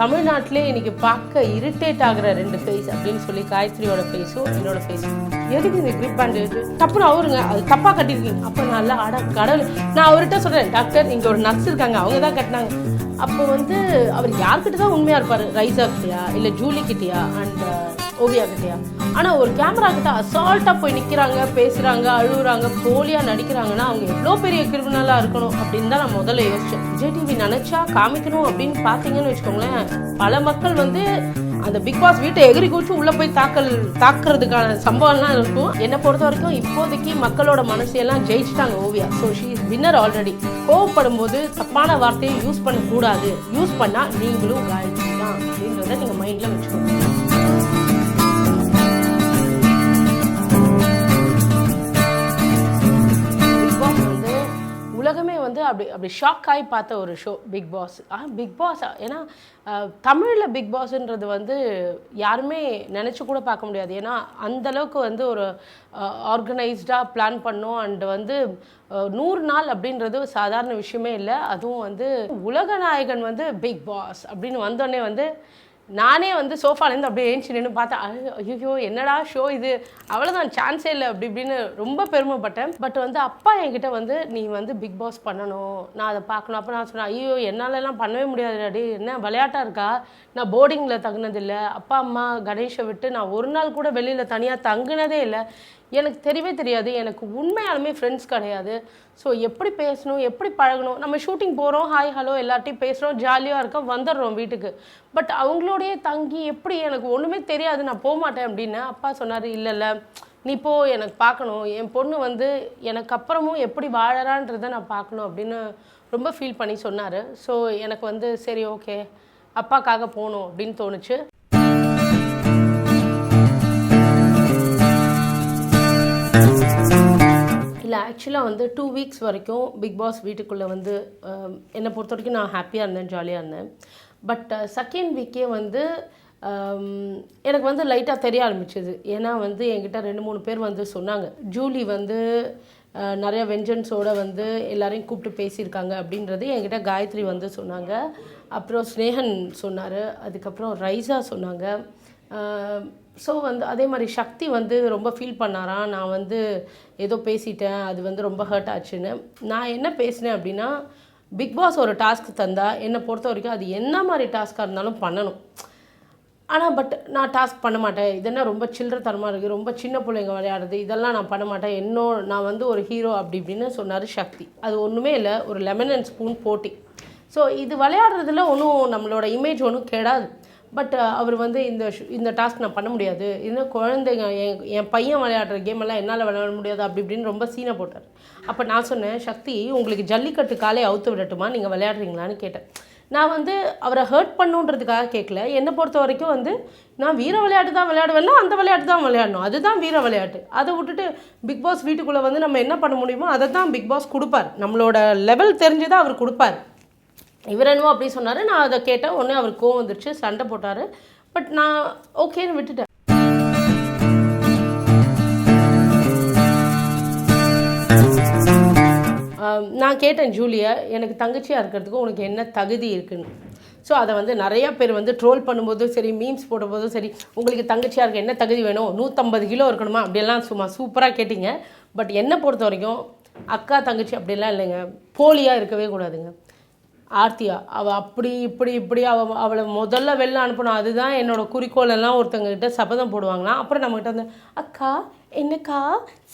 தமிழ்நாட்டிலே இன்னைக்கு பார்க்க இரிட்டேட் ஆகுற ரெண்டு ஃபேஸ் அப்படின்னு சொல்லி காயத்ரியோட ஃபேஸும் என்னோட ஃபேஸும் எதுக்கு இந்த கிரிப் பேண்ட் தப்புன்னு அவருங்க அது தப்பாக கட்டியிருக்கீங்க. அப்போ நல்லா அட கடவுள். நான் அவர்கிட்ட சொல்கிறேன் டாக்டர் இங்கே ஒரு நர்ஸ் இருக்காங்க. அவங்க தான் கட்டினாங்க. அப்போ வந்து அவர் யார்கிட்ட தான் உண்மையாக இருப்பார்? ரைசா கிட்டயா? இல்லை ஜூலி கிட்டயா? அண்ட் uh, ஓவியா கிட்டயா? ஆனால் ஒரு கேமரா கிட்ட அசால்ட்டாக போய் நிற்கிறாங்க பேசுகிறாங்க அழுகுறாங்க போலியாக நடிக்கிறாங்கன்னா அவங்க எவ்வளோ பெரிய கிரிமினலாக இருக்கணும் அப்படின்னு தான் நான் முதல்ல யோசித்தேன் விஜய் டிவி நினச்சா காமிக்கணும் அப்படின்னு பார்த்தீங்கன்னு வச்சுக்கோங்களேன். பல மக்கள் வந்து அந்த பிக் பாஸ் வீட்டை எகிரி குச்சி உள்ளே போய் தாக்கல் தாக்குறதுக்கான சம்பவம்லாம் இருக்கும். என்னை பொறுத்த வரைக்கும் இப்போதைக்கு மக்களோட மனசையெல்லாம் ஜெயிச்சிட்டாங்க Oviya. So she is winner already கோவப்படும் போது தப்பான வார்த்தையை யூஸ் பண்ணக்கூடாது. யூஸ் பண்ணால் நீங்களும் காயத்ரி தான் அப்படின்றத நீங்கள் மைண்டில் வச்சுக்கோங்க. அப்படி அப்படி ஷாக் ஆகி பார்த்த ஒரு ஷோ பிக் பாஸ் ஆ பிக் பாஸ் ஏன்னா தமிழில் பிக் பாஸ்ன்றது வந்து யாருமே நினச்சி கூட பார்க்க முடியாது. ஏன்னா அந்த அளவுக்கு வந்து ஒரு ஆர்கனைஸ்டாக பிளான் பண்ணோம். அண்ட் வந்து நூறு நாள் அப்படின்றது சாதாரண விஷயமே இல்லை. அதுவும் வந்து உலக நாயகன் வந்து பிக் பாஸ் அப்படின்னு வந்தோடனே வந்து நானே வந்து சோஃபாலேருந்து அப்படியே ஏஞ்சி நின்று பார்த்தேன் ஐயோ என்னடா ஷோ இது? அவ்வளோதான் சான்ஸே இல்லை அப்படி இப்படின்னு ரொம்ப பெருமைப்பட்டேன். பட் வந்து அப்பா என்கிட்ட வந்து நீ வந்து பிக் பாஸ் பண்ணணும். நான் அதை பார்க்கணும். அப்போ நான் சொன்னேன் ஐயோ என்னாலலாம் பண்ணவே முடியாது அடி என்ன விளையாட்டாக இருக்கா? நான் போர்டிங்கில் தங்கினதில்லை. அப்பா அம்மா கணேஷை விட்டு நான் ஒரு நாள் கூட வெளியில் தனியாக தங்கினதே இல்லை. எனக்கு தெரியவே தெரியாது. எனக்கு உண்மையாலுமே ஃப்ரெண்ட்ஸ் கிடையாது. ஸோ எப்படி பேசணும் எப்படி பழகணும்? நம்ம ஷூட்டிங் போகிறோம் ஹாய் ஹலோ எல்லார்ட்டையும் பேசுகிறோம் ஜாலியாக இருக்கோம் வந்துடுறோம் வீட்டுக்கு. பட் அவங்களோடையே தங்கி எப்படி எனக்கு ஒன்றுமே தெரியாது நான் போக மாட்டேன் அப்படின்னு அப்பா சொன்னார் இல்லை இல்லை நீ போ எனக்கு பார்க்கணும். என் பொண்ணு வந்து எனக்கு அப்புறமும் எப்படி வாழறான்றதை நான் பார்க்கணும் அப்படின்னு ரொம்ப ஃபீல் பண்ணி சொன்னார். ஸோ எனக்கு வந்து சரி ஓகே அப்பாக்காக போகணும் அப்படின்னு தோணுச்சு. இல்லை ஆக்சுவலாக வந்து டூ வீக்ஸ் வரைக்கும் பிக் பாஸ் வீட்டுக்குள்ளே வந்து என்னை பொறுத்த வரைக்கும் நான் ஹாப்பியாக இருந்தேன் ஜாலியாக இருந்தேன். பட் செகண்ட் வீக்கே வந்து எனக்கு வந்து லைட்டாக தெரிய ஆரம்பிச்சது. ஏன்னா வந்து என்கிட்ட ரெண்டு மூணு பேர் வந்து சொன்னாங்க. ஜூலி வந்து நிறைய வெஞ்சன்ஸோட வந்து எல்லாரையும் கூப்பிட்டு பேசியிருக்காங்க அப்படின்றது என்கிட்ட காயத்ரி வந்து சொன்னாங்க. அப்புறம் ஸ்னேகன் சொன்னார். அதுக்கப்புறம் ரைஸா சொன்னாங்க. ஸோ வந்து அதே மாதிரி சக்தி வந்து ரொம்ப ஃபீல் பண்ணாரா? நான் வந்து ஏதோ பேசிட்டேன் அது வந்து ரொம்ப ஹர்ட் ஆச்சுன்னு. நான் என்ன பேசினேன் அப்படின்னா பிக் பாஸ் ஒரு டாஸ்க் தந்தால் என்னை பொறுத்த வரைக்கும் அது என்ன மாதிரி டாஸ்க்காக இருந்தாலும் பண்ணணும். ஆனால் பட் நான் டாஸ்க் பண்ண மாட்டேன். இதெல்லாம் ரொம்ப சில்லறத்தனமாக இருக்குது ரொம்ப சின்ன பிள்ளைங்க விளையாடுறது இதெல்லாம் நான் பண்ண மாட்டேன். இன்னும் நான் வந்து ஒரு ஹீரோ அப்படி இப்படின்னு சொன்னார் சக்தி. அது ஒன்றுமே இல்லை ஒரு லெமன் அண்ட் ஸ்பூன் போட்டி. ஸோ இது விளையாடுறதுல ஒன்றும் நம்மளோட இமேஜ் ஒன்றும் கெடாது. பட் uh, அவர் வந்து இந்த இந்த டாஸ்க் நான் பண்ண முடியாது. இன்னும் குழந்தைங்க என் என் பையன் விளையாடுற கேம் எல்லாம் என்னால் விளையாட முடியாது அப்படி இப்படின்னு ரொம்ப சீனை போட்டார். அப்போ நான் சொன்னேன் சக்தி உங்களுக்கு ஜல்லிக்கட்டு காலை அவுத்து விடட்டுமா? நீங்கள் விளையாடுறீங்களான்னு கேட்டேன். நான் வந்து அவரை ஹர்ட் பண்ணுன்றதுக்காக கேட்கல என்னை பொறுத்த வரைக்கும் வந்து நான் வீர விளையாட்டு தான் விளையாடுவேன்னா அந்த விளையாட்டு தான் விளையாடணும். அதுதான் வீர விளையாட்டு. அதை விட்டுட்டு பிக் பாஸ் வீட்டுக்குள்ளே வந்து நம்ம என்ன பண்ண முடியுமோ அதை தான் பிக் பாஸ் கொடுப்பார். நம்மளோட லெவல் தெரிஞ்சுதான் அவர் கொடுப்பார். இவர் என்னமோ அப்படி சொன்னார். நான் அதை கேட்டேன். உடனே அவர் கோவம் வந்துருச்சு. சண்டை போட்டார். பட் நான் ஓகேன்னு விட்டுட்டேன். நான் கேட்டேன் ஜூலியா எனக்கு தங்கச்சியாக இருக்கிறதுக்கு உனக்கு என்ன தகுதி இருக்குன்னு? ஸோ அதை வந்து நிறையா பேர் வந்து ட்ரோல் பண்ணும்போதும் சரி மீம்ஸ் போடும்போதும் சரி உங்களுக்கு தங்கச்சியாக இருக்க என்ன தகுதி வேணும்? நூற்றம்பது கிலோ இருக்கணுமா? அப்படியெல்லாம் சும்மா சூப்பராக கேட்டிங்க. பட் என்னை பொறுத்த வரைக்கும் அக்கா தங்கச்சி அப்படிலாம் இல்லைங்க. போலியாக இருக்கவே கூடாதுங்க. ஆர்த்தியா அவள் அப்படி இப்படி இப்படி அவள் அவளை முதல்ல வெளில அனுப்பணும் அதுதான் என்னோடய குறிக்கோள் எல்லாம் ஒருத்தங்கக்கிட்ட சபதம் போடுவாங்களாம் அப்புறம் நம்மகிட்ட வந்து அக்கா என்னக்கா?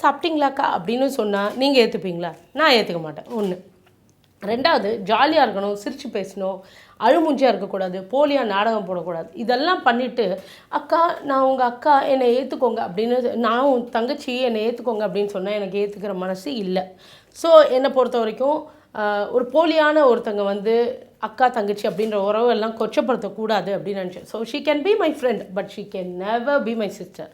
சாப்பிட்டீங்களாக்கா? அப்படின்னு சொன்னால் நீங்கள் ஏற்றுப்பீங்களா நான் ஏற்றுக்க மாட்டேன். ஒன்று ரெண்டாவது ஜாலியாக இருக்கணும் சிரித்து பேசணும் அழுமூஞ்சியாக இருக்கக்கூடாது போலியாக நாடகம் போடக்கூடாது. இதெல்லாம் பண்ணிவிட்டு அக்கா நான் உங்கள் அக்கா என்னை ஏற்றுக்கோங்க அப்படின்னு நான் உன் தங்கச்சி என்னை ஏற்றுக்கோங்க அப்படின்னு சொன்னால் எனக்கு ஏற்றுக்கிற மனசு இல்லை. ஸோ என்னை பொறுத்த வரைக்கும் ஒரு போலியான ஒருத்தங்க வந்து அக்கா தங்கச்சி அப்படின்ற உறவு எல்லாம் கொச்சப்படுத்தக்கூடாது அப்படின்னு நினச்சேன். So she can be my friend but she can never be my sister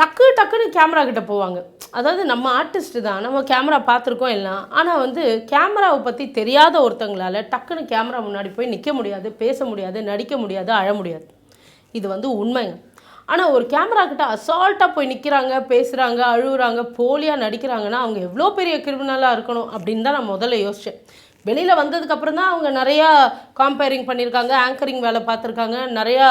டக்கு டக்குன்னு கேமரா கிட்ட போவாங்க. அதாவது நம்ம ஆர்டிஸ்ட் தான். நம்ம கேமரா பார்த்துருக்கோம் எல்லாம் ஆனால் வந்து கேமராவை பற்றி தெரியாத ஒருத்தங்களால் டக்குன்னு கேமரா முன்னாடி போய் நிற்க முடியாது பேச முடியாது நடிக்க முடியாது அழ முடியாது. இது வந்து உண்மைங்க. ஆனால் ஒரு கேமரா கிட்ட அசால்ட்டாக போய் நிற்கிறாங்க பேசுகிறாங்க அழுகுறாங்க போலியாக நடிக்கிறாங்கன்னா அவங்க எவ்வளோ பெரிய கிரிமினலாக இருக்கணும் அப்படின்னு தான் நான் முதல்ல யோசித்தேன் வெளியில் வந்ததுக்கப்புறம் தான் அவங்க நிறையா காம்பேரிங் பண்ணியிருக்காங்க ஆங்கரிங் வேலை பார்த்துருக்காங்க நிறையா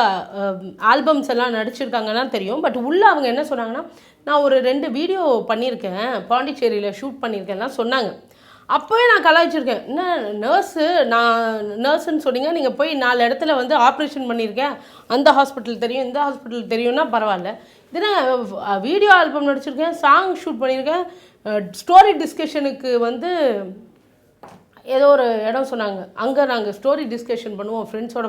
ஆல்பம்ஸ் எல்லாம் நடிச்சிருக்காங்கன்னா தெரியும். பட் உள்ளே அவங்க என்ன சொன்னாங்கன்னா நான் ஒரு ரெண்டு வீடியோ பண்ணியிருக்கேன் பாண்டிச்சேரியில் ஷூட் பண்ணியிருக்கேன்லாம் சொன்னாங்க. அப்போவே நான் கலாய்ச்சிருக்கேன். என்ன நர்ஸு நான் நர்ஸுன்னு சொன்னீங்க நீங்கள் போய் நாலு இடத்துல வந்து ஆப்ரேஷன் பண்ணியிருக்கேன். அந்த ஹாஸ்பிட்டல் தெரியும் இந்த ஹாஸ்பிட்டல் தெரியும்னா பரவாயில்ல. இதுனா வீடியோ ஆல்பம் நடிச்சிருக்கேன் சாங் ஷூட் பண்ணியிருக்கேன். ஸ்டோரி டிஸ்கஷனுக்கு வந்து ஏதோ ஒரு இடம் சொன்னாங்க. அங்கே நாங்கள் ஸ்டோரி டிஸ்கஷன் பண்ணுவோம் ஃப்ரெண்ட்ஸோட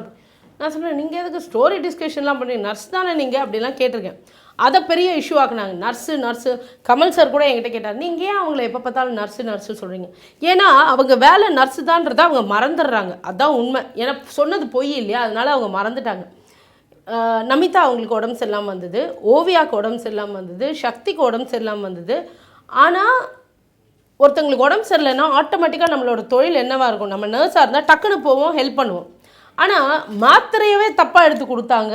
நான் சொன்னேன் நீங்கள் எதுக்கு ஸ்டோரி டிஸ்கஷன்லாம் பண்ணி நர்ஸ் தானே நீங்கள் அப்படிலாம் கேட்டிருக்கேன். அதை பெரிய issue ஆக்குனாங்க. Nurse nurse. Kamal sir கூட என்கிட்ட கேட்டார். நீங்கள் ஏன் அவங்கள எப்போ பார்த்தாலும் நர்ஸு நர்ஸு சொல்கிறீங்க ஏன்னா அவங்க வேலை நர்ஸு தான்றதை அவங்க மறந்துடுறாங்க. அதுதான் உண்மை. ஏன்னா சொன்னது பொய் இல்லையா? அதனால அவங்க மறந்துட்டாங்க. நமிதா அவங்களுக்கு உடம்பு சரியில்லாமல் வந்தது. ஓவியாவுக்கு உடம்பு சரியில்லாமல் வந்தது. சக்திக்கு உடம்பு சரியில்லாமல் வந்தது. ஆனால் ஒருத்தங்களுக்கு உடம்பு சரியில்லைன்னா ஆட்டோமேட்டிக்காக நம்மளோட தொழில் என்னவாக இருக்கும்? நம்ம நர்ஸாக இருந்தால் டக்குன்னு போவோம் ஹெல்ப் பண்ணுவோம். ஆனால் மாத்திரையவே தப்பாக எடுத்து கொடுத்தாங்க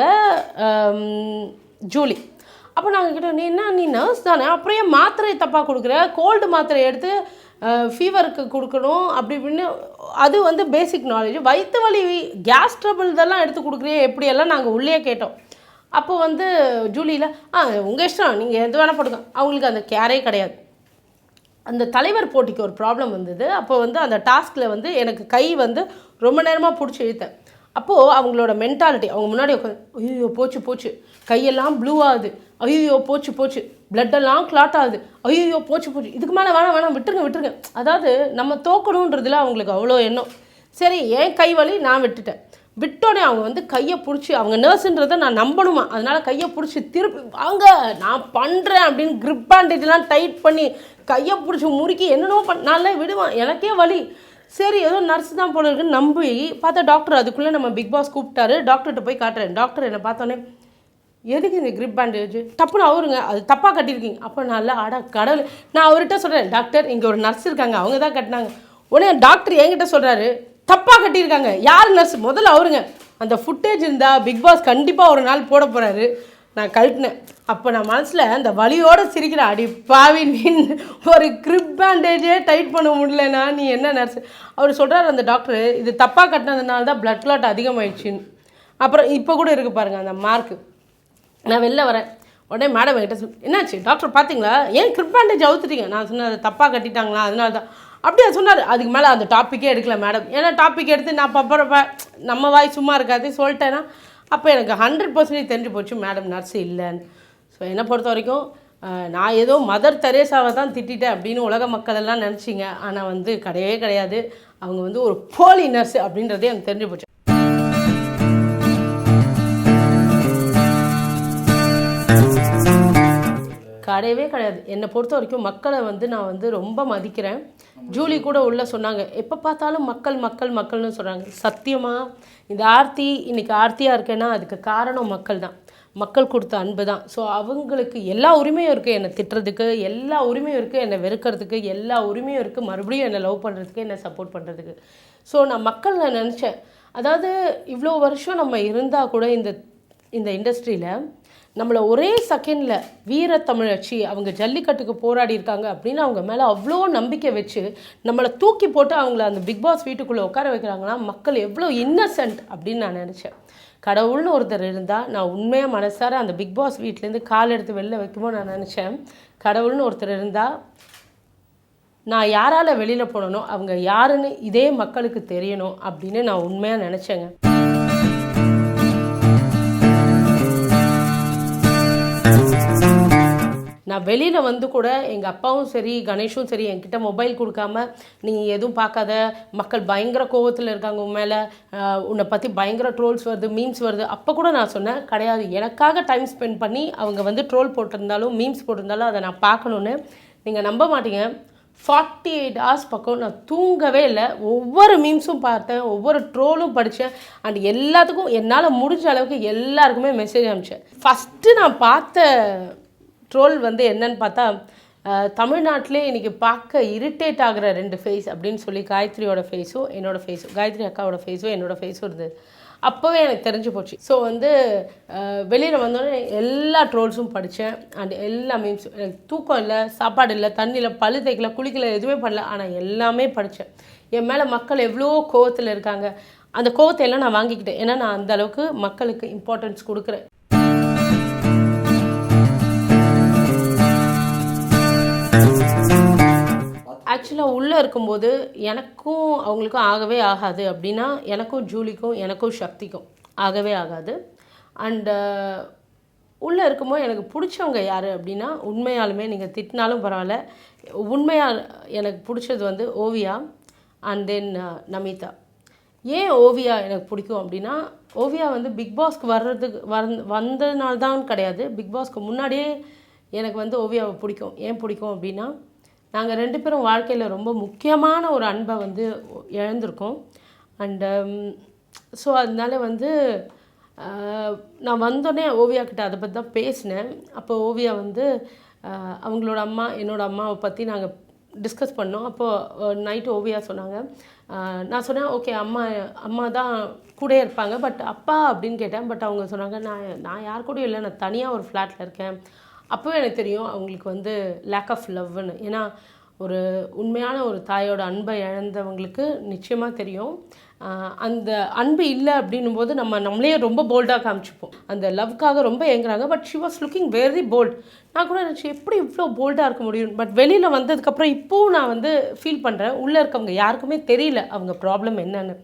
ஜூலி. அப்போ நாங்கள் கிட்ட நீ என்ன நீ நர்ஸ் தானே? அப்புறம் ஏன் மாத்திரை தப்பாக கொடுக்குற? கோல்டு மாத்திரை எடுத்து ஃபீவருக்கு கொடுக்கணும் அப்படி இப்படின்னு அது வந்து பேசிக் நாலேஜ் வயிற்று வலி கேஸ் ட்ரபிள் இதெல்லாம் எடுத்து கொடுக்குறியே எப்படியெல்லாம் நாங்கள் உள்ளே கேட்டோம். அப்போ வந்து ஜூலியில் ஆ உங்கள் இஷ்டம் நீங்கள் எது வேணால் போடுங்க அவங்களுக்கு அந்த கேரே கிடையாது. அந்த தலைவர் போட்டிக்கு ஒரு ப்ராப்ளம் வந்தது. அப்போ வந்து அந்த டாஸ்கில் வந்து எனக்கு கை வந்து ரொம்ப நேரமாக பிடிச்சி இழுத்தேன். அப்போது அவங்களோட மென்டாலிட்டி அவங்க முன்னாடி உட்காந்து ஐயோ போச்சு போச்சு. கையெல்லாம் ப்ளூ ஆகுது. ஐயோ போச்சு போச்சு. பிளட்டெல்லாம் கிளாட் ஆகுது. ஐயோ போச்சு போச்சு. இதுக்கு மேலே வேணாம் வேணாம் விட்டுருங்க விட்டுருங்க. அதாவது நம்ம தோக்கணுன்றதுல அவங்களுக்கு அவ்வளோ எண்ணம். சரி ஏன் கை வலி நான் விட்டுட்டேன். விட்டோடனே அவங்க வந்து கையை பிடிச்சி அவங்க நர்ஸுன்றதை நான் நம்பணுமா? அதனால் கையை பிடிச்சி திருப்பி வாங்க நான் பண்ணுறேன் அப்படின்னு கிரிப் பேண்டேஜ்லாம் டைட் பண்ணி கையை பிடிச்சி முறுக்கி என்னென்னோ பண்ண நல்லா விடுவான். எனக்கே வலி. சரி ஏதோ நர்ஸ் தான் போல இருக்குன்னு நம்பி பார்த்தா டாக்டர் அதுக்குள்ளே நம்ம பிக் பாஸ் கூப்பிட்டாரு. டாக்டர்கிட்ட போய் காட்டுறேன். டாக்டர் என்னை பார்த்தோன்னே எதுக்கு இந்த கிரிப் பேண்டேஜ் தப்புன்னு அவருங்க. அது தப்பாக கட்டியிருக்கீங்க. அப்போ நல்லா ஆடா கடவுள். நான் அவர்கிட்ட சொல்கிறேன் டாக்டர் இங்கே ஒரு நர்ஸ் இருக்காங்க. அவங்க தான் கட்டினாங்க. உடனே டாக்டர் என்கிட்ட சொல்கிறாரு தப்பாக கட்டியிருக்காங்க. யார் நர்ஸ் முதல்ல அவருங்க. அந்த ஃபுட்டேஜ் இருந்தால் பிக் பாஸ் கண்டிப்பாக ஒரு நாள் போட போகிறாரு நான் கழட்டினேன். அப்போ நான் மனசில் அந்த வலியோடு சிரிக்கிறேன். அடி பாவி நீ ஒரு கிரிப் பேண்டேஜே டைட் பண்ண முடியலனா நீ என்ன நர்ஸ் அவர் சொல்கிறார் அந்த டாக்டர் இது தப்பாக கட்டினதுனால தான் ப்ளட் கிளாட் அதிகமாகிடுச்சின்னு அப்புறம் இப்போ கூட இருக்குது பாருங்கள் அந்த மார்க்கு நான் வெளில வரேன். உடனே மேடம் என்கிட்ட சொல் என்னாச்சு? டாக்டர் பார்த்தீங்களா ஏன் கிரிப்பாண்டேஜ் அவுத்துட்டீங்க நான் சொன்னேன் அதை தப்பாக கட்டிட்டாங்களா? அதனால தான். அப்படியே சொன்னார். அதுக்கு மேலே அந்த டாப்பிக்கே எடுக்கல மேடம் ஏன்னா டாபிக் எடுத்து நான் பப்பறப்ப நம்ம வாய் சும்மா இருக்காது சொல்லிட்டேன்னா அப்போ எனக்கு ஹண்ட்ரட் பர்சன்டேஜ் தெரிஞ்சு போச்சு மேடம் நர்ஸ் இல்லைன்னு. ஸோ என்னை பொறுத்த வரைக்கும் நான் ஏதோ மதர் தெரேசாவை தான் திட்டிட்டேன் அப்படின்னு உலக மக்கள் எல்லாம் நினச்சிங்க. ஆனால் வந்து கிடையவே கிடையாது. அவங்க வந்து ஒரு போலி நர்ஸ் அப்படின்றதே எனக்கு தெரிஞ்சு போச்சு. கிடையவே கிடையாது. என்னை பொறுத்த வரைக்கும் மக்களை வந்து நான் வந்து ரொம்ப மதிக்கிறேன். ஜூலி கூட உள்ள சொன்னாங்க எப்போ பார்த்தாலும் மக்கள் மக்கள் மக்கள்னு சொல்கிறாங்க சத்தியமாக இந்த ஆர்த்தி இன்னைக்கு ஆர்த்தியாக இருக்கேன்னா அதுக்கு காரணம் மக்கள் தான். மக்கள் கொடுத்த அன்பு தான். ஸோ அவங்களுக்கு எல்லா உரிமையும் இருக்குது என்னை திட்டுறதுக்கு எல்லா உரிமையும் இருக்குது என்னை வெறுக்கிறதுக்கு எல்லா உரிமையும் இருக்குது மறுபடியும் என்னை லவ் பண்ணுறதுக்கு என்னை சப்போர்ட் பண்ணுறதுக்கு ஸோ நான் மக்கள் நான் நினச்சேன். அதாவது இவ்வளோ வருஷம் நம்ம இருந்தால் கூட இந்த இந்த இண்டஸ்ட்ரியில் நம்மளை ஒரே செகண்டில் வீர தமிழச்சி அவங்க ஜல்லிக்கட்டுக்கு போராடி இருக்காங்க அப்படின்னு அவங்க மேலே அவ்வளோ நம்பிக்கை வச்சு நம்மளை தூக்கி போட்டு அவங்கள அந்த பிக் பாஸ் வீட்டுக்குள்ளே உட்கார வைக்கிறாங்கன்னா மக்கள் எவ்வளோ இன்னசென்ட் அப்படின்னு நான் நினச்சேன். கடவுள்னு ஒருத்தர் இருந்தால் நான் உண்மையாக மனசார அந்த பிக் பாஸ் வீட்டிலேருந்து கால் எடுத்து வெளில வைக்குமோ நான் நினச்சேன். கடவுள்னு ஒருத்தர் இருந்தால் நான் யாரால் வெளியில் போனனோ அவங்க யாருன்னு இதே மக்களுக்கு தெரியணும் அப்படின்னு நான் உண்மையாக நினச்சேங்க. நான் வெளியில் வந்து கூட எங்கள் அப்பாவும் சரி கணேஷும் சரி என்கிட்ட மொபைல் கொடுக்காம நீ எதுவும் பார்க்காத. மக்கள் பயங்கர கோவத்தில் இருக்காங்க உன் மேலே. உன்னை பற்றி பயங்கர ட்ரோல்ஸ் வருது மீம்ஸ் வருது. அப்போ கூட நான் சொன்னேன் கிடையாது. எனக்காக டைம் ஸ்பெண்ட் பண்ணி அவங்க வந்து ட்ரோல் போட்டிருந்தாலும் மீம்ஸ் போட்டிருந்தாலும் அதை நான் பார்க்கணுன்னு நீங்கள் நம்ப மாட்டீங்க. ஃபார்ட்டி எயிட் ஹவர்ஸ் பக்கம் நான் தூங்கவே இல்லை. ஒவ்வொரு மீம்ஸும் பார்த்தேன் ஒவ்வொரு ட்ரோலும் படித்தேன் அண்ட் எல்லாத்துக்கும் என்னால் முடிஞ்ச அளவுக்கு எல்லாருக்குமே மெசேஜ் அனுப்பிச்சேன். ஃபஸ்ட்டு நான் பார்த்த ட்ரோல் வந்து என்னன்னு பார்த்தா தமிழ்நாட்டிலே இன்றைக்கி பார்க்க இரிட்டேட் ஆகிற ரெண்டு ஃபேஸ் அப்படின்னு சொல்லி காயத்ரியோட ஃபேஸும் என்னோடய ஃபேஸும் காயத்ரி அக்காவோட ஃபேஸும் என்னோடய ஃபேஸும் இருந்தது. அப்போவே எனக்கு தெரிஞ்சு போச்சு. ஸோ வந்து வெளியில் வந்தோடனே எல்லா ட்ரோல்ஸும் படித்தேன் அண்ட் எல்லா மீம்ஸும் எனக்கு தூக்கம் இல்லை சாப்பாடு இல்லை தண்ணியில் பழு தேய்க்கல குளிக்கல எதுவுமே பண்ணல. ஆனால் எல்லாமே படித்தேன் என் மேலே மக்கள் எவ்வளோ கோவத்தில் இருக்காங்க. அந்த கோவத்தை எல்லாம் நான் வாங்கிக்கிட்டேன். ஏன்னா நான் அந்த அளவுக்கு மக்களுக்கு இம்பார்ட்டன்ஸ் கொடுக்குறேன். ஆக்சுவலாக உள்ளே இருக்கும்போது எனக்கும் அவங்களுக்கும் ஆகவே ஆகாது. அப்படின்னா எனக்கும் ஜூலிக்கும் எனக்கும் சக்திக்கும் ஆகவே ஆகாது. அண்டு uh, உள்ளே இருக்கும்போது எனக்கு பிடிச்சவங்க யார் அப்படின்னா உண்மையாலுமே நீங்கள் திட்டினாலும் பரவாயில்ல. உண்மையாக எனக்கு பிடிச்சது வந்து Oviya and then uh, Namitha. ஏன் ஓவியா எனக்கு பிடிக்கும் அப்படின்னா ஓவியா வந்து பிக் பாஸ்க்கு வர்றதுக்கு வந் வந்ததுனால்தான் கிடையாது. பிக் பாஸ்க்கு முன்னாடியே எனக்கு வந்து ஓவியாவை பிடிக்கும். ஏன் பிடிக்கும் அப்படின்னா நாங்கள் ரெண்டு பேரும் வாழ்க்கையில் ரொம்ப முக்கியமான ஒரு அன்பை வந்து இழந்திருக்கோம். அண்டு ஸோ um, அதனால வந்து நான் வந்தோடனே ஓவியா கிட்ட அதை பற்றி தான் பேசினேன். அப்போ ஓவியா வந்து அவங்களோட அம்மா என்னோட அம்மாவை பற்றி நாங்கள் டிஸ்கஸ் பண்ணோம். அப்போது நைட்டு ஓவியா சொன்னாங்க. நான் சொன்னேன் ஓகே அம்மா அம்மா தான் கூட இருப்பாங்க பட் அப்பா அப்படின்னு கேட்டேன். பட் அவங்க சொன்னாங்க நான் நான் யார் கூடயும் இல்லை. நான் தனியாக ஒரு ஃப்ளாட்டில் இருக்கேன். அப்போவே எனக்கு தெரியும் அவங்களுக்கு வந்து லேக் ஆஃப் லவ்னு ஏன்னா ஒரு உண்மையான ஒரு தாயோட அன்பை இழந்தவங்களுக்கு நிச்சயமாக தெரியும். அந்த அன்பு இல்லை அப்படின்னும் போது நம்ம நம்மளே ரொம்ப போல்டாக காமிச்சுப்போம். அந்த லவ்க்காக ரொம்ப ஏங்குறாங்க. But she was looking very bold நான் கூட நினச்சி எப்படி இவ்வளோ போல்டாக இருக்க முடியும்? பட் வெளியில் வந்ததுக்கப்புறம் இப்போவும் நான் வந்து ஃபீல் பண்ணுறேன் உள்ளே இருக்கவங்க யாருக்குமே தெரியல அவங்க ப்ராப்ளம் என்னன்னு.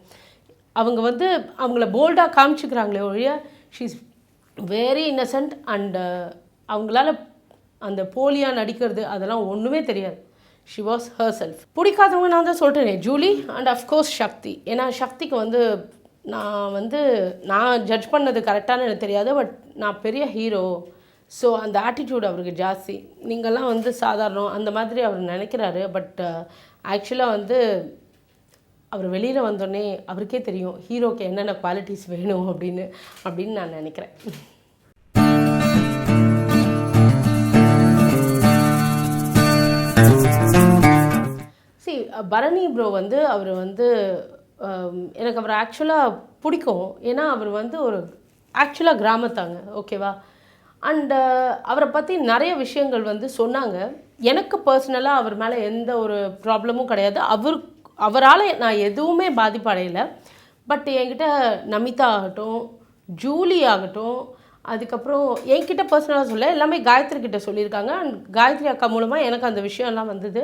அவங்க வந்து அவங்கள போல்டாக காமிச்சுக்கிறாங்களே ஒழிய she is very innocent and அவங்களால அந்த போலியாக நடிக்கிறது அதெல்லாம் ஒன்றுமே தெரியாது. ஷி வாஸ் ஹர் செல்ஃப் பிடிக்காதவங்க நான் தான் சொல்லிட்டேனே ஜூலி அண்ட் அஃப்கோர்ஸ் சக்தி. ஏன்னா சக்திக்கு வந்து நான் வந்து நான் ஜட்ஜ் பண்ணது கரெக்டானு எனக்கு தெரியாது பட் நான் பெரிய ஹீரோ ஸோ அந்த ஆட்டிடியூட் அவருக்கு ஜாஸ்தி. நீங்கள்லாம் வந்து சாதாரணம் அந்த மாதிரி அவர் நினைக்கிறாரு பட் uh, ஆக்சுவலாக வந்து அவர் வெளியில் வந்தோடனே அவருக்கே தெரியும் ஹீரோக்கு என்னென்ன குவாலிட்டிஸ் வேணும் அப்படின்னு அப்படின்னு நான் நினைக்கிறேன். பரணி ப்ரோ வந்து அவர் வந்து எனக்கு அவர் ஆக்சுவலாக பிடிக்கும். ஏன்னா அவர் வந்து ஒரு ஆக்சுவலாக கிராமத்தாங்க ஓகேவா அண்டு அவரை பற்றி நிறைய விஷயங்கள் வந்து சொன்னாங்க. எனக்கு பர்சனலாக அவர் மேலே எந்த ஒரு ப்ராப்ளமும் கிடையாது. அவர் அவரால் நான் எதுவுமே பாதிப்படையலை பட் என்கிட்ட நமிதா ஆகட்டும் ஜூலி ஆகட்டும் அதுக்கப்புறம் என்கிட்ட பர்சனலாக சொல்ல எல்லாமே காயத்ரி கிட்ட சொல்லியிருக்காங்க. அண்ட் காயத்ரி அக்கா மூலமாக எனக்கு அந்த விஷயம்லாம் வந்தது.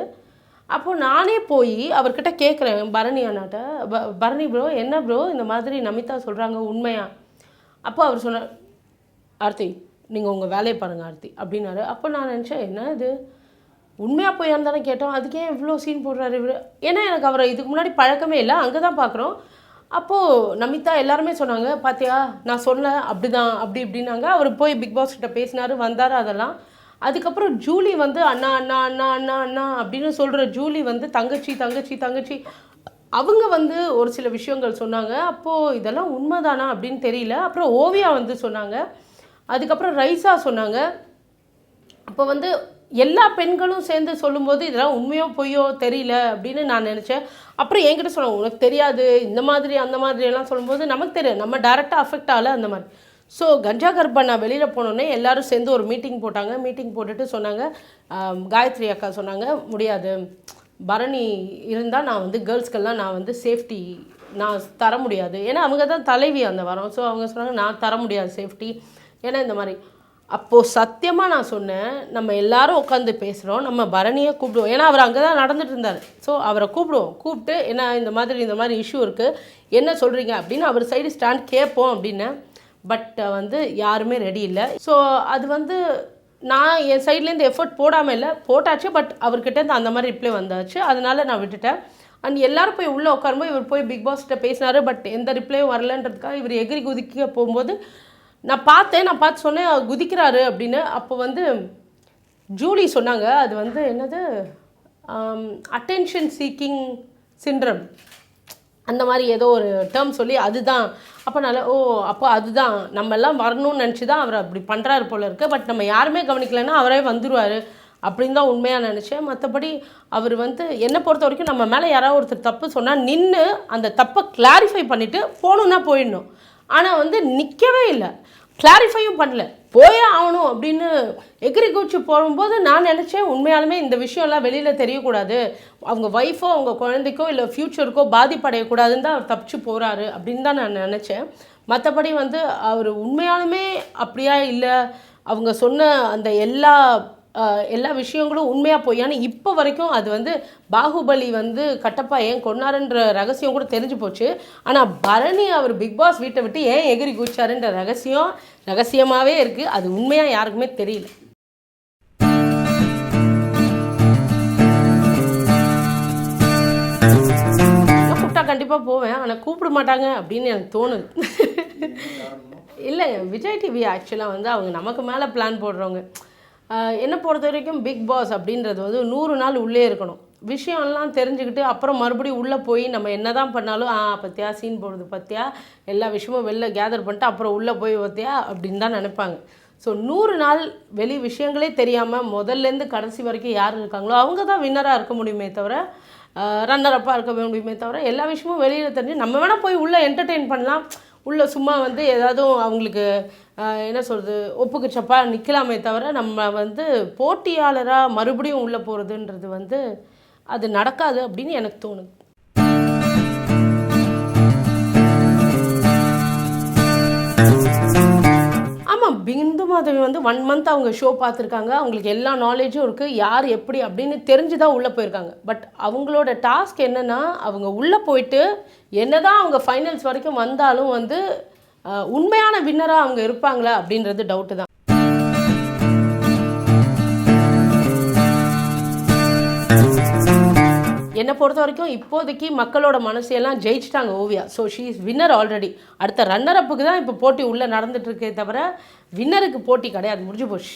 அப்போது நானே போய் அவர்கிட்ட கேட்குறேன் பரணி அண்ணாட்ட ப- பரணி ப்ரோ என்ன ப்ரோ இந்த மாதிரி நமிதா சொல்கிறாங்க உண்மையா? அப்போ அவர் சொன்னார் ஆர்த்தி நீங்கள் உங்கள் வேலையை பாருங்கள் ஆர்த்தி அப்படின்னாரு. அப்போ நான் நினச்சேன் என்ன இது? உண்மையாக போயான்னு தானே கேட்டோம். அதுக்கே இவ்வளோ சீன் போடுறாரு இவர்? ஏன்னா எனக்கு அவரை இதுக்கு முன்னாடி பழக்கமே இல்லை. அங்கே தான் பார்க்குறோம் அப்போது நமிதா எல்லாருமே சொன்னாங்க பாத்தியா நான் சொன்னேன் அப்படி தான் அப்படி இப்படின்னாங்க. அவர் போய் பிக் பாஸ் கிட்ட பேசினார் வந்தார் அதெல்லாம். அதுக்கப்புறம் ஜூலி வந்து அண்ணா அண்ணா அண்ணா அண்ணா அண்ணா அப்படின்னு சொல்கிற ஜூலி வந்து தங்கச்சி தங்கச்சி தங்கச்சி. அவங்க வந்து ஒரு சில விஷயங்கள் சொன்னாங்க. அப்போது இதெல்லாம் உண்மைதானா அப்படின்னு தெரியல. அப்புறம் ஓவியா வந்து சொன்னாங்க. அதுக்கப்புறம் ரைஸா சொன்னாங்க. அப்போ வந்து எல்லா பெண்களும் சேர்ந்து சொல்லும்போது இதெல்லாம் உண்மையோ பொய்யோ தெரியல அப்படின்னு நான் நினச்சேன். அப்புறம் என்கிட்ட சொன்னாங்க உனக்கு தெரியாது. இந்த மாதிரி அந்த மாதிரி எல்லாம் சொல்லும்போது நமக்கு தெரியும் நம்ம டேரெக்டாக அஃபெக்ட் ஆகல அந்த மாதிரி. ஸோ கஞ்சா கர்ப்பா நான் வெளியில் போனோடனே எல்லாரும் சேர்ந்து ஒரு மீட்டிங் போட்டாங்க. மீட்டிங் போட்டுட்டு சொன்னாங்க. காயத்ரி அக்கா சொன்னாங்க முடியாது. பரணி இருந்தால் நான் வந்து கேர்ள்ஸ்க்கெல்லாம் நான் வந்து சேஃப்டி நான் தர முடியாது. ஏன்னா அவங்க தான் தலைவி அந்த வாரம். ஸோ அவங்க சொன்னாங்க நான் தர முடியாது சேஃப்டி. ஏன்னா இந்த மாதிரி. அப்போது சத்தியமாக நான் சொன்னேன் நம்ம எல்லாரும் உட்காந்து பேசுகிறோம் நம்ம பரணியை கூப்பிடுவோம். ஏன்னா அவர் அங்கே தான் நடந்துட்டு இருந்தார். ஸோ அவரை கூப்பிடுவோம். கூப்பிட்டு ஏன்னா இந்த மாதிரி இந்த மாதிரி இஷ்யூ இருக்குது என்ன சொல்கிறீங்க அப்படின்னு அவர் சைடு ஸ்டாண்ட் கேட்போம் அப்படின்னு. பட் uh, வந்து யாருமே ரெடி இல்லை. ஸோ அது வந்து நான் என் சைட்லேருந்து எஃபர்ட் போடாமல் இல்லை போட்டாச்சு. பட் அவர்கிட்ட அந்த மாதிரி ரிப்ளை வந்தாச்சு. அதனால நான் விட்டுட்டேன். அண்ட் எல்லோரும் போய் உள்ளே உட்காரும்போது இவர் போய் பிக் பாஸ்கிட்ட பேசினாரு. பட் எந்த ரிப்ளையும் வரலன்றதுக்காக இவர் எகிரி குதிக்க போகும்போது நான் பார்த்தேன். நான் பார்த்து சொன்னேன் குதிக்கிறாரு அப்படின்னு. அப்போ வந்து ஜூலி சொன்னாங்க. அது வந்து என்னது? அட்டென்ஷன் சீக்கிங் சிண்ட்ரம் அந்த மாதிரி ஏதோ ஒரு டேர்ம் சொல்லி அதுதான். அப்போ நல்லா ஓ அப்போ அதுதான். நம்ம எல்லாம் வரணும்னு நினச்சி தான் அவர் அப்படி பண்ணுறாரு போல இருக்கு. பட் நம்ம யாருமே கவனிக்கலைன்னா அவரே வந்துடுவார் அப்படின்னு தான் உண்மையாக நினச்சேன். மற்றபடி அவர் வந்து என்னை பொறுத்த வரைக்கும் நம்ம மேலே யாராவது ஒருத்தர் தப்பு சொன்னால் நின்று அந்த தப்பை கிளாரிஃபை பண்ணிவிட்டு போகணுன்னா போயிடணும். ஆனால் வந்து நிற்கவே இல்லை. கிளாரிஃபையும் பண்ணல. போயே ஆகணும் அப்படின்னு எகிரி குச்சி போகும்போது நான் நினச்சேன் உண்மையாலுமே இந்த விஷயம்லாம் வெளியில் தெரியக்கூடாது. அவங்க ஒய்ஃபோ அவங்க குழந்தைக்கோ இல்லை ஃப்யூச்சருக்கோ பாதிப்படையக்கூடாதுன்னு தான் அவர் தப்பிச்சு போகிறாரு அப்படின்னு தான் நான் நினச்சேன். மற்றபடி வந்து அவர் உண்மையாலுமே அப்படியா இல்லை? அவங்க சொன்ன அந்த எல்லா எல்லா விஷயங்களும் உண்மையாக பொய்யான்னு இப்போ வரைக்கும் அது வந்து பாகுபலி வந்து கட்டப்பா ஏன் கொண்டாருன்ற ரகசியம் கூட தெரிஞ்சு போச்சு. ஆனால் பரணி அவர் பிக் பாஸ் வீட்டை விட்டு ஏன் எகிரி குச்சாருன்ற ரகசியம் ரகசியமாகவே இருக்குது அது உண்மையாக யாருக்குமே தெரியல. கூப்பிட்டா கண்டிப்பாக போவேன். ஆனால் கூப்பிட மாட்டாங்க அப்படின்னு எனக்கு தோணுது. இல்லைங்க விஜய் டிவி ஆக்சுவலாக வந்து அவங்க நமக்கு மேலே பிளான் போடுறவங்க. என்னை பொறுத்த வரைக்கும் பிக் பாஸ் அப்படின்றது வந்து நூறு நாள் உள்ளே இருக்கணும். விஷயம்லாம் தெரிஞ்சுக்கிட்டு அப்புறம் மறுபடியும் உள்ளே போய் நம்ம என்ன தான் பண்ணாலும் ஆ பத்தியா சீன் போடுறது பத்தியா எல்லா விஷயமும் வெளில கேதர் பண்ணிட்டு அப்புறம் உள்ளே போய் பத்தியா? அப்படின்னு தான் நினைப்பாங்க. ஸோ நூறு நாள் வெளி விஷயங்களே தெரியாமல் முதல்லேருந்து கடைசி வரைக்கும் யார் இருக்காங்களோ அவங்க தான் வின்னராக இருக்க முடியுமே தவிர ரன்னர் அப்பாக இருக்க முடியுமே தவிர எல்லா விஷயமும் வெளியில் தெரிஞ்சு நம்ம வேணால் போய் உள்ளே என்டர்டெயின் பண்ணலாம். உள்ளே சும்மா வந்து ஏதாவது அவங்களுக்கு என்ன சொல்கிறது ஒப்புக்கு சப்பா நிற்கலாமே தவிர நம்ம வந்து போட்டியாளராக மறுபடியும் உள்ளே போகிறதுன்றது வந்து அது நடக்காது அப்படின்னு எனக்கு தோணுது. ஆமாம் பிந்து மாதவி வந்து ஒன் மந்த் அவங்க ஷோ பார்த்துருக்காங்க. அவங்களுக்கு எல்லா நாலேஜும் இருக்குது யார் எப்படி அப்படின்னு தெரிஞ்சு தான் உள்ளே போயிருக்காங்க. பட் அவங்களோட டாஸ்க் என்னென்னா அவங்க உள்ளே போயிட்டு என்னதான் அவங்க ஃபைனல்ஸ் வரைக்கும் வந்தாலும் வந்து உண்மையான வின்னராக அவங்க இருப்பாங்களா அப்படின்றது டவுட்டு தான். என்னை பொறுத்த வரைக்கும் இப்போதைக்கு மக்களோட மனசையெல்லாம் ஜெயிச்சிட்டாங்க Oviya. So she is winner already அடுத்த ரன்னர் அப்புக்கு தான் இப்போ போட்டி உள்ளே நடந்துட்டு இருக்கே தவிர வின்னருக்கு போட்டி கிடையாது. முடிஞ்சு போச்சு.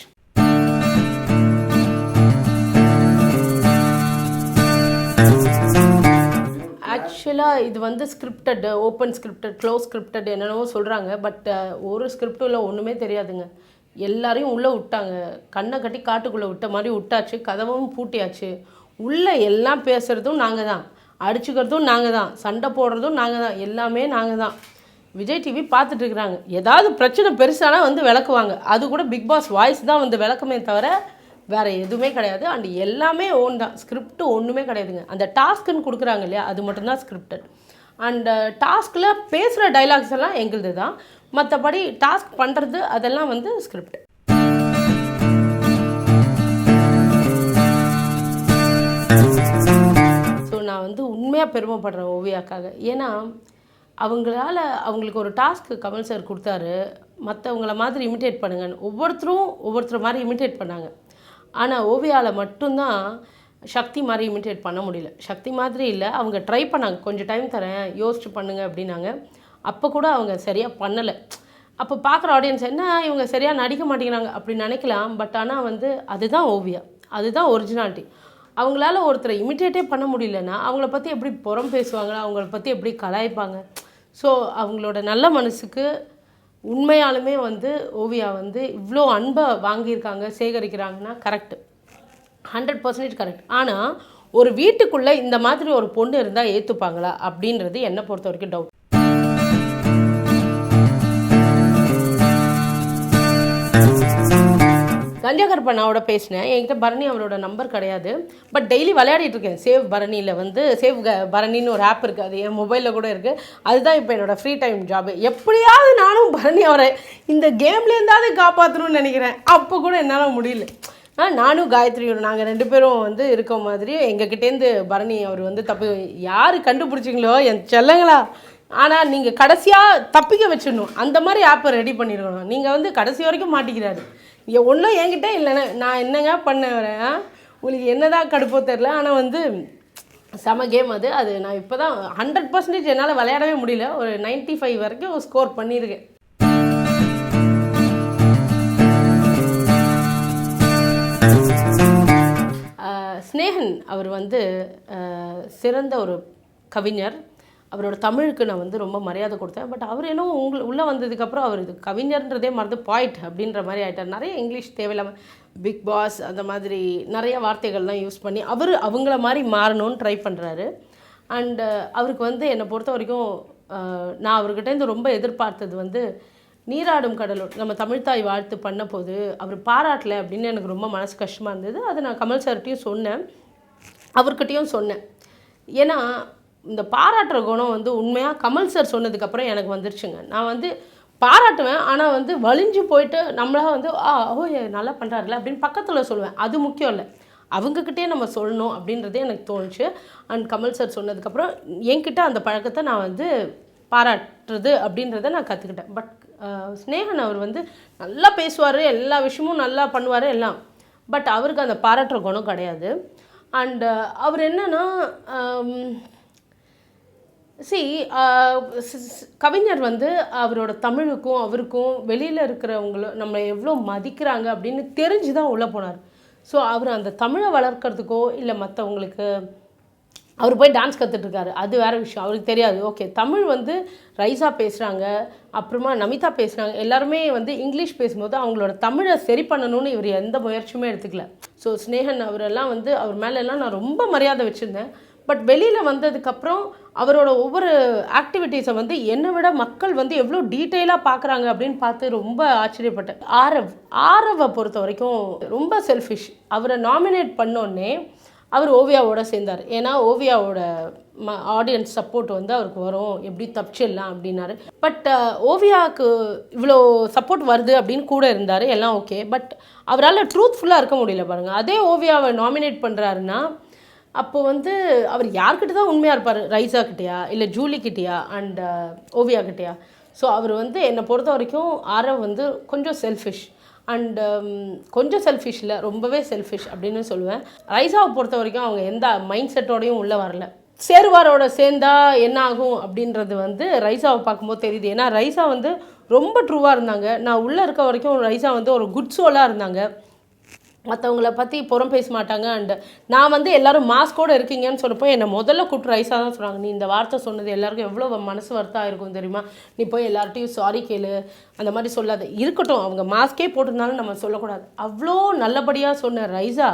ஆக்சுவலாக இது வந்து scripted open scripted close scripted என்னென்னவோ சொல்கிறாங்க பட் ஒரு ஸ்கிரிப்டும் இல்லை ஒன்றுமே தெரியாதுங்க. எல்லாரையும் உள்ளே விட்டாங்க. கண்ணை கட்டி காட்டுக்குள்ளே விட்ட மாதிரி விட்டாச்சு. கதவும் பூட்டியாச்சு. உள்ளே எல்லாம் பேசுகிறதும் நாங்கள் தான். அடிச்சுக்கிறதும் நாங்கள் தான். சண்டை போடுறதும் நாங்கள் தான். எல்லாமே நாங்கள் தான். விஜய் டிவி பார்த்துட்டு இருக்கிறாங்க. ஏதாவது பிரச்சனை பெருசானா வந்து விளக்குவாங்க. அது கூட பிக் பாஸ் வாய்ஸ் தான் வந்து விளக்குமே தவிர வேறு எதுவுமே கிடையாது. அண்ட் எல்லாமே ஓன் தான். ஸ்கிரிப்ட் ஒன்றுமே கிடையாதுங்க. அந்த டாஸ்க்குன்னு கொடுக்குறாங்க இல்லையா? அது மட்டும்தான் ஸ்கிரிப்டட் அண்ட் டாஸ்கில் பேசுகிற டைலாக்ஸ் எல்லாம் எங்களுது தான். மற்றபடி டாஸ்க் பண்ணுறது அதெல்லாம் வந்து ஸ்கிரிப்ட் ஸோ நான் வந்து உண்மையாக பெருமைப்படுறேன் ஓவியாக்காக. ஏன்னா அவங்களால அவங்களுக்கு ஒரு டாஸ்க்கு கமல் சார் கொடுத்தாரு. மற்றவங்கள மாதிரி இமிட்டேட் பண்ணுங்கன்னு. ஒவ்வொருத்தரும் ஒவ்வொருத்தர் மாதிரி இமிட்டேட் பண்ணாங்க. ஆனால் ஓவியாவில் மட்டும்தான் சக்தி மாதிரி இமிட்டேட் பண்ண முடியல. சக்தி மாதிரி இல்லை. அவங்க ட்ரை பண்ணாங்க. கொஞ்சம் டைம் தரேன். யோசிச்சு பண்ணுங்க அப்படின்னாங்க. அப்போ கூட அவங்க சரியாக பண்ணலை. அப்போ பார்க்குற ஆடியன்ஸ் என்ன? இவங்க சரியாக நடிக்க மாட்டேங்கிறாங்க. அப்படி நினைக்கலாம். பட் ஆனால் வந்து அதுதான் ஓவியா அதுதான் ஒரிஜினாலிட்டி அவங்களால ஒருத்தரை இமிட்டேட்டே பண்ண முடியலன்னா அவங்கள பற்றி எப்படி புறம் பேசுவாங்க? அவங்கள பற்றி எப்படி கலாய்ப்பாங்க? ஸோ அவங்களோட நல்ல மனசுக்கு உண்மையாலுமே வந்து ஓவியா வந்து இவ்வளோ அன்பை வாங்கியிருக்காங்க சேகரிக்கிறாங்கன்னா கரெக்டு ஹண்ட்ரட் பர்சன்டேஜ் கரெக்ட் ஆனால் ஒரு வீட்டுக்குள்ளே இந்த மாதிரி ஒரு பொண்ணு இருந்தால் ஏற்றுப்பாங்களா அப்படின்றது என்னை பொறுத்த வரைக்கும் டவுட் கஞ்சா பேசினேன். என்கிட்ட பரணி அவரோட நம்பர் கிடையாது. பட் டெய்லி விளையாடிட்டு இருக்கேன். சேவ் பரணியில் வந்து சேவ் க பரணின்னு ஒரு ஆப் இருக்குது அது என் மொபைலில் கூட இருக்குது அதுதான் இப்போ என்னோட ஃப்ரீ டைம் ஜாப் எப்படியாவது நானும் பரணி அவரை இந்த கேம்லேருந்தாவது காப்பாற்றணும்னு நினைக்கிறேன். அப்போ கூட என்னால் முடியல. நானும் காயத்ரியும் நாங்கள் ரெண்டு பேரும் வந்து இருக்க மாதிரி எங்ககிட்டேருந்து பரணி அவர் வந்து தப்பு யார் கண்டுபிடிச்சிங்களோ என் செல்லங்களா? ஆனால் நீங்கள் கடைசியாக தப்பிக்க வச்சிடணும். அந்த மாதிரி ஆப்பை ரெடி பண்ணியிருக்கணும் நீங்கள் வந்து கடைசி வரைக்கும் மாட்டிக்கிறாரு. ஒன்றும் என்கிட்ட இல்லைண்ணே நான் என்னங்க பண்ண வரேன் உங்களுக்கு என்னதான் கடுப்போ தெரில ஆனால் வந்து செம கேம் அது. அது நான் இப்போ தான் ஹண்ட்ரட் பர்சன்டேஜ் என்னால் விளையாடவே முடியல. ஒரு 95 ஃபைவ் வரைக்கும் ஸ்கோர் பண்ணியிருக்கேன். ஸ்னேகன் அவர் வந்து சிறந்த ஒரு கவிஞர். அவரோட தமிழுக்கு நான் வந்து ரொம்ப மரியாதை கொடுத்தேன். பட் அவர் என்ன உங்களை உள்ளே வந்ததுக்கப்புறம் அவர் இது கவிஞர்ன்றதே மறந்து பாயிண்ட் அப்படின்ற மாதிரி ஆயிட்டார். நிறைய இங்கிலீஷ் தேவையில்லாமல் பிக் பாஸ் அந்த மாதிரி நிறைய வார்த்தைகள்லாம் யூஸ் பண்ணி அவர் அவங்கள மாதிரி மாறணும்னு ட்ரை பண்ணுறாரு அண்டு அவருக்கு வந்து என்னை பொறுத்த வரைக்கும் நான் அவர்கிட்டேருந்து ரொம்ப எதிர்பார்த்தது வந்து நீராடும் கடலூர் நம்ம தமிழ்தாய் வாழ்த்து பண்ண போது அவர் பாராட்டலை அப்படின்னு எனக்கு ரொம்ப மனசு கஷ்டமாக இருந்தது. அதை நான் கமல் சார்கிட்டையும் சொன்னேன். அவர்கிட்டையும் சொன்னேன். ஏன்னா இந்த பாராட்டுற குணம் வந்து உண்மையாக கமல் சார் சொன்னதுக்கப்புறம் எனக்கு வந்துருச்சுங்க. நான் வந்து பாராட்டுவேன் ஆனால் வந்து வலிஞ்சு போயிட்டு நம்மளா வந்து ஆ ஓ நல்லா பண்ணுறாருல அப்படின்னு பக்கத்தில் சொல்லுவேன். அது முக்கியம் இல்லை. அவங்கக்கிட்டே நம்ம சொல்லணும் அப்படின்றதே எனக்கு தோணுச்சு. அண்ட் கமல் சார் சொன்னதுக்கப்புறம் என்கிட்ட அந்த பழக்கத்தை நான் வந்து பாராட்டுறது அப்படின்றத நான் கற்றுக்கிட்டேன் பட் ஸ்னேகன் அவர் வந்து நல்லா பேசுவார் எல்லா விஷயமும் நல்லா பண்ணுவார் எல்லாம். பட் அவருக்கு அந்த பாராட்டுற குணம் கிடையாது. அண்டு அவர் என்னென்னா சி uh, கவிஞர் வந்து அவரோட தமிழுக்கும் அவருக்கும் வெளியில் இருக்கிறவங்கள நம்ம எவ்வளோ மதிக்கிறாங்க அப்படின்னு தெரிஞ்சு தான் உள்ளே போனார். ஸோ அவர் அந்த தமிழை வளர்க்கறதுக்கோ இல்லை மற்றவங்களுக்கு அவர் போய் டான்ஸ் கற்றுட்ருக்காரு அது வேறு விஷயம். அவருக்கு தெரியாது. ஓகே தமிழ் வந்து ரைஸா பேசுகிறாங்க அப்புறமா நமிதா பேசுகிறாங்க எல்லாருமே வந்து இங்கிலீஷ் பேசும்போது அவங்களோட தமிழை சரி பண்ணணும்னு இவர் எந்த முயற்சியுமே எடுத்துக்கல. ஸோ ஸ்னேகன் அவரெல்லாம் வந்து அவர் மேலெல்லாம் நான் ரொம்ப மரியாதை வச்சுருந்தேன். பட் வெளியில் வந்ததுக்கப்புறம் அவரோட ஒவ்வொரு ஆக்டிவிட்டீஸை வந்து என்னை விட மக்கள் வந்து எவ்வளோ டீட்டெயிலாக பார்க்குறாங்க அப்படின்னு பார்த்து ரொம்ப ஆச்சரியப்பட்டேன். ஆரவ் ஆரவை பொறுத்த வரைக்கும் ரொம்ப செல்ஃபிஷ் அவரை நாமினேட் பண்ணோடனே அவர் ஓவியாவோட சேர்ந்தார். ஏன்னா ஓவியாவோட ம ஆடியன்ஸ் சப்போர்ட் வந்து அவருக்கு வரும். எப்படி தப்பிச்சிடலாம் அப்படின்னாரு. பட் ஓவியாவுக்கு இவ்வளோ சப்போர்ட் வருது அப்படின்னு கூட இருந்தார். எல்லாம் ஓகே பட் அவரால் ட்ரூத்ஃபுல்லாக இருக்க முடியல பாருங்கள் அதே ஓவியாவை நாமினேட் பண்ணுறாருன்னா அப்போ வந்து அவர் யார்கிட்ட தான் உண்மையாக இருப்பார்? ரைஸா கிட்டேயா? இல்லை ஜூலி கிட்டேயா? அண்ட் uh, ஓவியா கிட்டேயா? ஸோ அவர் வந்து என்னை பொறுத்த வரைக்கும் ஆரவ் வந்து கொஞ்சம் செல்ஃபிஷ் அண்டு um, கொஞ்சம் செல்ஃபிஷ் இல்லை ரொம்பவே செல்ஃபிஷ் அப்படின்னு சொல்லுவேன். ரைஸாவை பொறுத்த வரைக்கும் அவங்க எந்த மைண்ட் செட்டோடையும் உள்ளே வரல. சேருவாரோட சேர்ந்தா என்ன ஆகும் அப்படின்றது வந்து ரைஸாவை பார்க்கும்போது தெரியுது. ஏன்னா ரைஸா வந்து ரொம்ப ட்ரூவாக இருந்தாங்க. நான் உள்ளே இருக்க வரைக்கும் ரைஸா வந்து ஒரு குட் சோலாக இருந்தாங்க. மற்றவங்கள பற்றி புறம் பேச மாட்டாங்க. அண்டு நான் வந்து எல்லோரும் மாஸ்கோடு இருக்கீங்கன்னு சொன்னப்போ என்னை முதல்ல கூப்பிட்டு ரைஸாக தான் சொன்னாங்க நீ இந்த வார்த்தை சொன்னது எல்லாருக்கும் எவ்வளோ மனசு வருத்தாக இருக்கும் தெரியுமா? நீ போய் எல்லார்ட்டையும் சாரி கேளு. அந்த மாதிரி சொல்லாத. இருக்கட்டும் அவங்க மாஸ்கே போட்டிருந்தாலும் நம்ம சொல்லக்கூடாது. அவ்வளோ நல்லபடியாக சொன்ன ரைஸா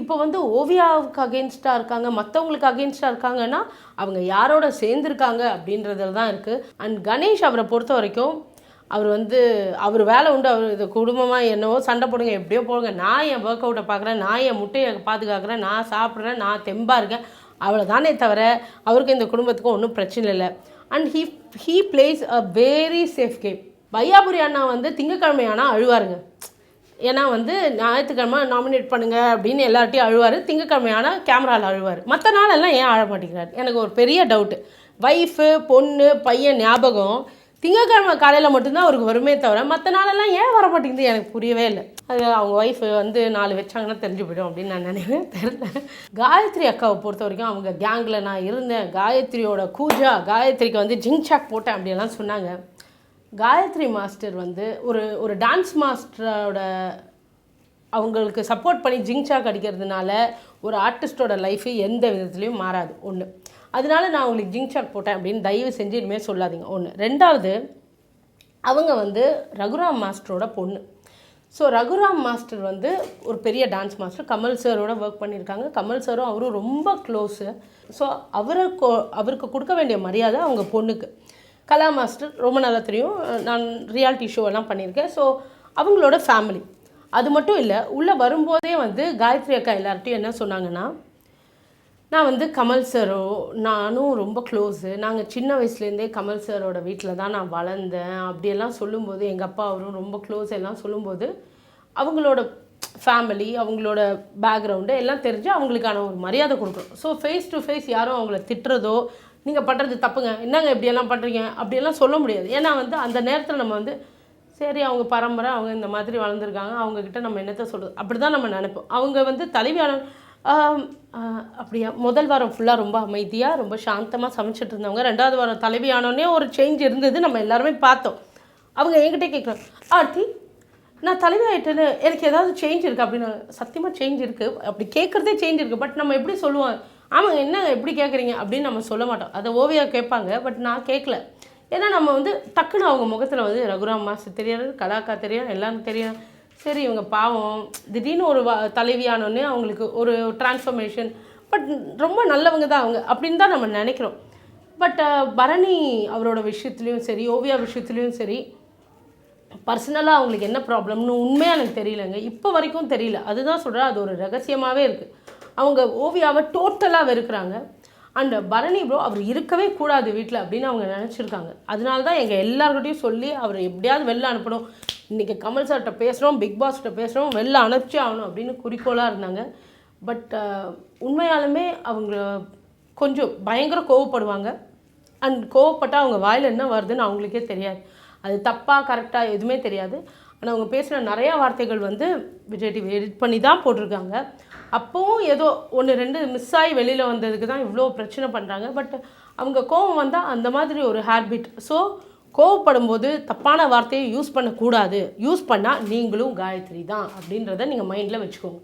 இப்போ வந்து ஓவியாவுக்கு அகேன்ஸ்டாக இருக்காங்க. மற்றவங்களுக்கு அகேன்ஸ்டாக இருக்காங்கன்னா அவங்க யாரோட சேர்ந்துருக்காங்க அப்படின்றதுல தான் இருக்குது அண்ட் கணேஷ் அவரை பொறுத்த வரைக்கும் அவர் வந்து அவர் வேலை உண்டு அவர் இது குடும்பமாக என்னவோ சண்டை போடுங்க எப்படியோ போடுங்க. நான் என் ஒர்க் அவுட்டை பார்க்குறேன் நான் என் முட்டையை பாதுகாக்கிறேன் நான் சாப்பிட்றேன் நான் தெம்பாக இருக்கேன். அவ்வளோதானே தவிர அவருக்கு இந்த குடும்பத்துக்கும் ஒன்றும் பிரச்சனை இல்லை. And he he plays a very safe game Vaiyapuri அண்ணா வந்து திங்கக்கிழமை ஆனால் அழுவாருங்க. ஏன்னா வந்து ஞாயிற்றுக்கிழமை நாமினேட் பண்ணுங்க அப்படின்னு எல்லார்ட்டையும் அழுவார். திங்கக்கிழமை ஆனால் கேமராவில் அழுவார். மற்ற நாளெல்லாம் ஏன் அழ மாட்டேங்கிறார்? எனக்கு ஒரு பெரிய டவுட்டு ஒய்ஃபு பொண்ணு பையன் ஞாபகம். திங்கக்கிழமை காலையில் மட்டும்தான் அவருக்கு வருமே தவிர மற்ற நாளெல்லாம் ஏன் வர மாட்டேங்குது எனக்கு புரியவே இல்லை. அது அவங்க ஒய்ஃப் வந்து நாலு வச்சாங்கன்னா தெரிஞ்சு போயிடும் அப்படின்னு நான் நினைக்கிறேன். தெரில காயத்ரி அக்காவை பொறுத்த வரைக்கும் அவங்க கேங்கில் நான் இருந்தேன். காயத்ரியோட கூஜா காயத்ரிக்கு வந்து ஜிங்சாக் போட்டேன் அப்படியெல்லாம் சொன்னாங்க. காயத்ரி மாஸ்டர் வந்து ஒரு ஒரு டான்ஸ் மாஸ்டரோட அவங்களுக்கு சப்போர்ட் பண்ணி ஜிங்சாக் அடிக்கிறதுனால ஒரு ஆர்டிஸ்டோட லைஃபு எந்த விதத்துலேயும் மாறாது. ஒன்று அதனால நான் உங்களுக்கு ஜிங்சாக் போட்டேன் அப்படின்னு தயவு செஞ்சு இனிமேல் சொல்லாதீங்க. ஒன்று ரெண்டாவது அவங்க வந்து ரகுராம் மாஸ்டரோட பொண்ணு. ஸோ ரகுராம் மாஸ்டர் வந்து ஒரு பெரிய டான்ஸ் மாஸ்டர் கமல் சாரோட ஒர்க் பண்ணியிருக்காங்க. கமல் சாரும் அவரும் ரொம்ப க்ளோஸு ஸோ அவரை அவருக்கு கொடுக்க வேண்டிய மரியாதை அவங்க பொண்ணுக்கு. கலா மாஸ்டர் ரொம்ப நல்லா தெரியும். நான் ரியாலிட்டி ஷோ எல்லாம் பண்ணியிருக்கேன். ஸோ அவங்களோட ஃபேமிலி அது மட்டும் இல்லை உள்ளே வரும்போதே வந்து காயத்ரி அக்கா எல்லார்ட்டையும் என்ன சொன்னாங்கன்னா நான் வந்து கமல் சாரோ நானும் ரொம்ப க்ளோஸு நாங்கள் சின்ன வயசுலேருந்தே கமல் சாரோட வீட்டில் தான் நான் வளர்ந்தேன். அப்படியெல்லாம் சொல்லும்போது எங்கள் அப்பா அவரும் ரொம்ப க்ளோஸ் எல்லாம் சொல்லும்போது அவங்களோட ஃபேமிலி அவங்களோட பேக்ரவுண்டு எல்லாம் தெரிஞ்சு அவங்களுக்கான ஒரு மரியாதை கொடுக்கணும். ஸோ ஃபேஸ் டு ஃபேஸ் யாரும் அவங்கள திட்டுறதோ நீங்கள் பண்ணுறது தப்புங்க. என்னங்க இப்படியெல்லாம் பண்ணுறீங்க அப்படியெல்லாம் சொல்ல முடியாது. ஏன்னா வந்து அந்த நேரத்தில் நம்ம வந்து சரி அவங்க பரம்பரை அவங்க இந்த மாதிரி வளர்ந்துருக்காங்க. அவங்கக்கிட்ட நம்ம என்னத்த சொல்கிறது அப்படி தான் நம்ம நினைப்போம். அவங்க வந்து தலைவியாளர் அப்படியா. முதல் வாரம் ஃபுல்லாக ரொம்ப அமைதியாக ரொம்ப சாந்தமாக சமைச்சிட்டு இருந்தவங்க. ரெண்டாவது வாரம் தலைவியானோடனே ஒரு சேஞ்ச் இருந்தது. நம்ம எல்லாருமே பார்த்தோம். அவங்க என்கிட்ட கேட்குறாங்க ஆர்த்தி நான் தலைவி ஆகிட்டேன்னு எனக்கு ஏதாவது சேஞ்ச் இருக்குது அப்படின்னு சத்தியமாக சேஞ்ச் இருக்குது அப்படி கேட்குறதே சேஞ்ச் இருக்குது பட் நம்ம எப்படி சொல்லுவோம் ஆமாங்க என்ன எப்படி கேட்குறீங்க? அப்படின்னு நம்ம சொல்ல மாட்டோம். அதை ஓவியா கேட்பாங்க பட் நான் கேட்கல. ஏன்னா நம்ம வந்து டக்குன்னு அவங்க முகத்தில் வந்து ரகுராம் மாசு தெரியாது கலாக்கா தெரியும் எல்லாரும் தெரியும். சரி இவங்க பாவம். திடீர்னு ஒரு வ- தலைவியானோடனே அவங்களுக்கு ஒரு டிரான்ஸ்ஃபர்மேஷன் பட் ரொம்ப நல்லவங்க தான் அவங்க அப்படின்னு தான் நம்ம நினைக்கிறோம். பட் பரணி அவரோட விஷயத்துலேயும் சரி ஓவியா விஷயத்துலேயும் சரி பர்சனலாக அவங்களுக்கு என்ன ப்ராப்ளம்னு உண்மையாக எனக்கு தெரியலங்க. இப்போ வரைக்கும் தெரியல. அதுதான் சொல்கிறேன் அது ஒரு ரகசியமாகவே இருக்குது அவங்க ஓவியாவை டோட்டலாக வெறுக்கிறாங்க. அண்ட் பரணி ப்ரோ அவர் இருக்கவே கூடாது வீட்டில் அப்படின்னு அவங்க நினச்சிருக்காங்க. அதனால தான் எங்கள் எல்லாருக்கிட்டையும் சொல்லி அவரை எப்படியாவது வெளில அனுப்பணும். இன்றைக்கி கமல் சார்கிட்ட பேசுகிறோம் பிக் பாஸ்கிட்ட பேசுகிறோம் வெளில அனுப்பிச்சே ஆகணும் அப்படின்னு குறிக்கோளாக இருந்தாங்க. பட் உண்மையாலுமே அவங்க கொஞ்சம் பயங்கர கோவப்படுவாங்க. அண்ட் கோவப்பட்டால் அவங்க வாயில் என்ன வருதுன்னு அவங்களுக்கே தெரியாது. அது தப்பாக கரெக்டாக எதுவுமே தெரியாது. ஆனால் அவங்க பேசின நிறையா வார்த்தைகள் வந்து விஜய் டிவி எடிட் பண்ணி தான் போட்டிருக்காங்க. அப்போவும் ஏதோ ஒன்று ரெண்டு மிஸ் ஆகி வெளியில் வந்ததுக்கு தான் இவ்வளோ பிரச்சனை பண்ணுறாங்க பட் அவங்க கோவம் வந்தால் அந்த மாதிரி ஒரு ஹேபிட் ஸோ கோவப்படும் போது தப்பான வார்த்தையை யூஸ் பண்ணக்கூடாது. யூஸ் பண்ணால் நீங்களும் காயத்ரி தான் அப்படின்றத நீங்கள் மைண்டில் வச்சுக்கோங்க.